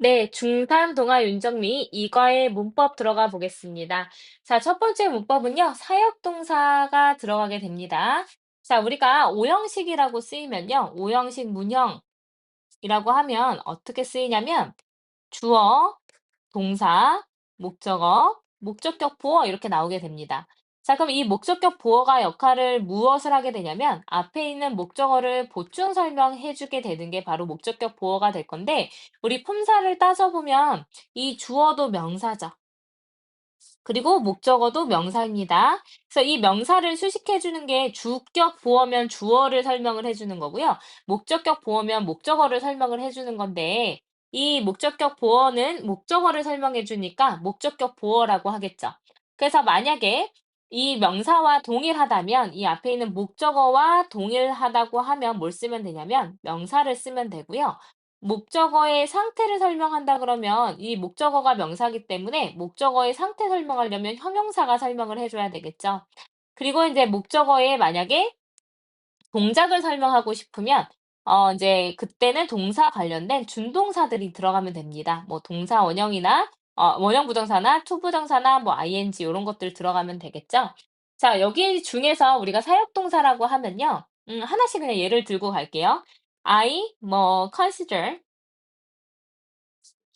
네, 중3 동아 윤정리 이과의 문법 들어가 보겠습니다. 자, 첫 번째 문법은요, 사역동사가 들어가게 됩니다. 자, 우리가 오형식이라고 쓰이면요, 오형식 문형이라고 하면 어떻게 쓰이냐면 주어, 동사, 목적어, 목적격 보어 이렇게 나오게 됩니다. 자, 그럼 이 목적격 보어가 역할을 무엇을 하게 되냐면 앞에 있는 목적어를 보충 설명해 주게 되는 게 바로 목적격 보어가 될 건데 우리 품사를 따져보면 이 주어도 명사죠. 그리고 목적어도 명사입니다. 그래서 이 명사를 수식해 주는 게 주격 보어면 주어를 설명을 해 주는 거고요. 목적격 보어면 목적어를 설명을 해 주는 건데 이 목적격 보어는 목적어를 설명해 주니까 목적격 보어라고 하겠죠. 그래서 만약에 이 명사와 동일하다면 이 앞에 있는 목적어와 동일하다고 하면 뭘 쓰면 되냐면 명사를 쓰면 되고요. 목적어의 상태를 설명한다 그러면 이 목적어가 명사기 때문에 목적어의 상태 설명하려면 형용사가 설명을 해줘야 되겠죠. 그리고 이제 목적어에 만약에 동작을 설명하고 싶으면 어 이제 그때는 동사 관련된 준동사들이 들어가면 됩니다. 뭐 동사 원형이나 어 원형 부정사나 투 부정사나 뭐 ing 요런 것들 들어가면 되겠죠. 자, 여기 중에서 우리가 사역동사라고 하면요. 음 하나씩 그냥 예를 들고 갈게요. I 뭐 consider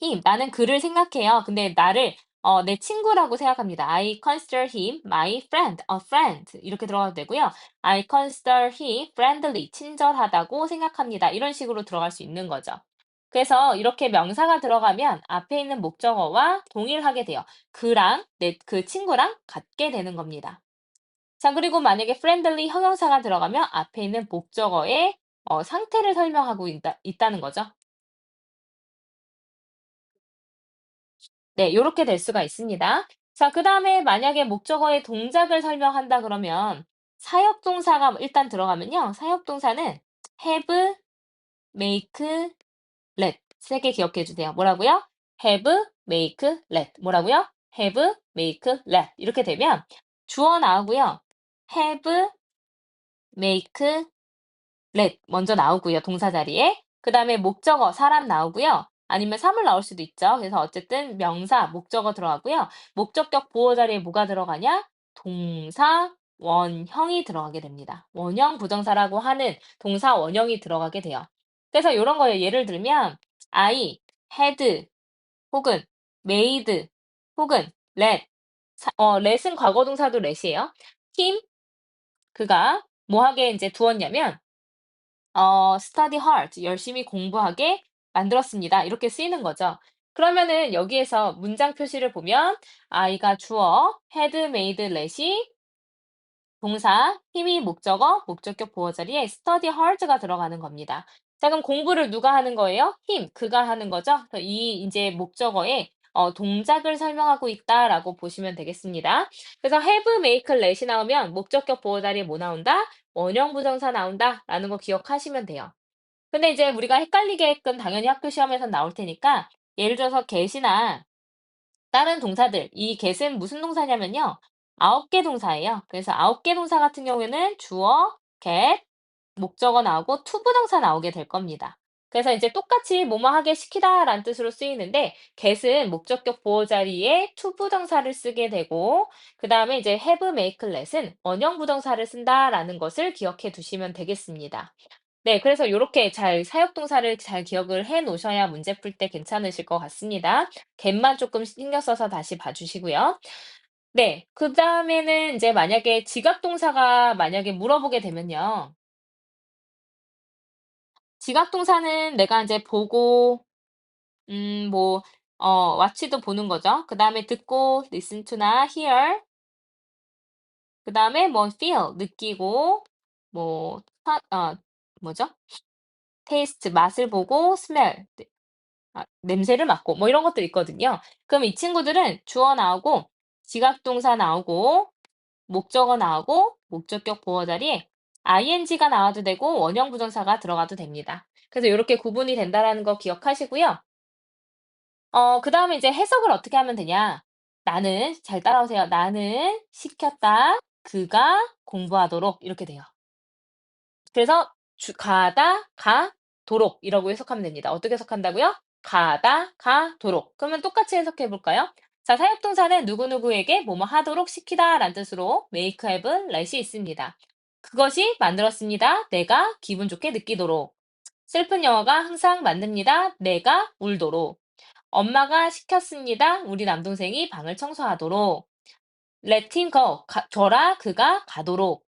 him 나는 그를 생각해요. 근데 나를 어 내 친구라고 생각합니다. I consider him my friend, a friend 이렇게 들어가도 되고요. I consider him friendly 친절하다고 생각합니다. 이런 식으로 들어갈 수 있는 거죠. 그래서 이렇게 명사가 들어가면 앞에 있는 목적어와 동일하게 돼요. 그랑 내 그 친구랑 같게 되는 겁니다. 자, 그리고 만약에 friendly 형용사가 들어가면 앞에 있는 목적어의 어 상태를 설명하고 있다 있다는 거죠. 네, 요렇게 될 수가 있습니다. 자, 그 다음에 만약에 목적어의 동작을 설명한다 그러면 사역동사가 일단 들어가면요. 사역동사는 have, make, let 세개 기억해 주세요. 뭐라고요? have, make, let 뭐라고요? have, make, let 이렇게 되면 주어 나오고요. have, make, let 먼저 나오고요. 동사 자리에. 그 다음에 목적어 사람 나오고요. 아니면 사물 나올 수도 있죠. 그래서 어쨌든 명사, 목적어 들어가고요. 목적격 보호 자리에 뭐가 들어가냐? 동사, 원형이 들어가게 됩니다. 원형 부정사라고 하는 동사 원형이 들어가게 돼요. 그래서 요런 거에 예를 들면 I had 혹은 made 혹은 let 사 어 let은 과거 동사도 let이에요. him 그가 뭐 하게 인제 두었냐면 어 study hard 열심히 공부하게 만들었습니다. 이렇게 쓰이는 거죠. 그러면은 여기에서 문장 표시를 보면 I가 주어, had made let이 동사, 힘이 목적어, 목적격 보어 자리에 study hard가 들어가는 겁니다. 자, 그럼 공부를 누가 하는 거예요? him, 그가 하는 거죠. 이 이제 목적어에 어, 동작을 설명하고 있다라고 보시면 되겠습니다. 그래서 have, make, let이 나오면 목적격 보어 자리에 뭐 나온다? 원형 부정사 나온다라는 거 기억하시면 돼요. 근데 이제 우리가 헷갈리게끔 당연히 학교 시험에서 나올 테니까 예를 들어서 get이나 다른 동사들, 이 get은 무슨 동사냐면요. 아홉 개 동사예요. 그래서 아홉 개 동사 같은 경우에는 주어, get, 목적어 나오고 투부정사 나오게 될 겁니다. 그래서 이제 똑같이 뭐뭐 하게 시키다라는 뜻으로 쓰이는데 get은 목적격 보호 자리에 투부정사를 쓰게 되고 그 다음에 이제 have, make, let은 원형 부정사를 쓴다라는 것을 기억해 두시면 되겠습니다. 네, 그래서 요렇게 잘 사역동사를 잘 기억을 해 놓으셔야 문제 풀 때 괜찮으실 것 같습니다. get만 조금 신경 써서 다시 봐 주시고요. 네, 그 다음에는 이제 만약에 지각동사가 만약에 물어보게 되면요. 지각동사는 내가 이제 보고 음 뭐 어 watch도 보는 거죠. 그 다음에 듣고 listen to나 hear 그 다음에 뭐 feel 느끼고 뭐사어 뭐죠? taste 맛을 보고 smell 네아 냄새를 맡고 뭐 이런 것들 있거든요. 그럼 이 친구들은 주어 나오고 지각동사 나오고 목적어 나오고 목적격 보어 자리에 ing가 나와도 되고 원형 부정사가 들어가도 됩니다. 그래서 요렇게 구분이 된다라는 거 기억하시고요. 어 그 다음에 이제 해석을 어떻게 하면 되냐. 나는 잘 따라오세요. 나는 시켰다. 그가 공부하도록 이렇게 돼요. 그래서 주 가다, 가 도록 이라고 해석하면 됩니다. 어떻게 해석한다고요? 가다, 가 도록. 그러면 똑같이 해석해 볼까요? 자, 사역동사는 누구누구에게 뭐뭐 하도록 시키다 라는 뜻으로 make, have, let이 있습니다. 그것이 만들었습니다. 내가 기분 좋게 느끼도록. 슬픈 영화가 항상 만듭니다. 내가 울도록. 엄마가 시켰습니다. 우리 남동생이 방을 청소하도록. let him go. 가, 둬라 그가 가도록.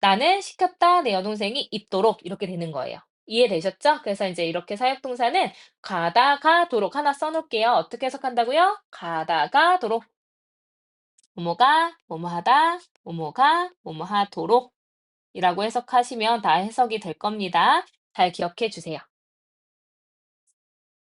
나는 시켰다 내 여동생이 입도록 이렇게 되는 거예요. 이해되셨죠? 그래서 이제 이렇게 사역동사는 가다 가도록 하나 써놓을게요. 어떻게 해석한다고요? 가다 가도록 뭐뭐가 뭐뭐하다 뭐뭐가 뭐뭐하도록 이라고 해석하시면 다 해석이 될 겁니다. 잘 기억해 주세요.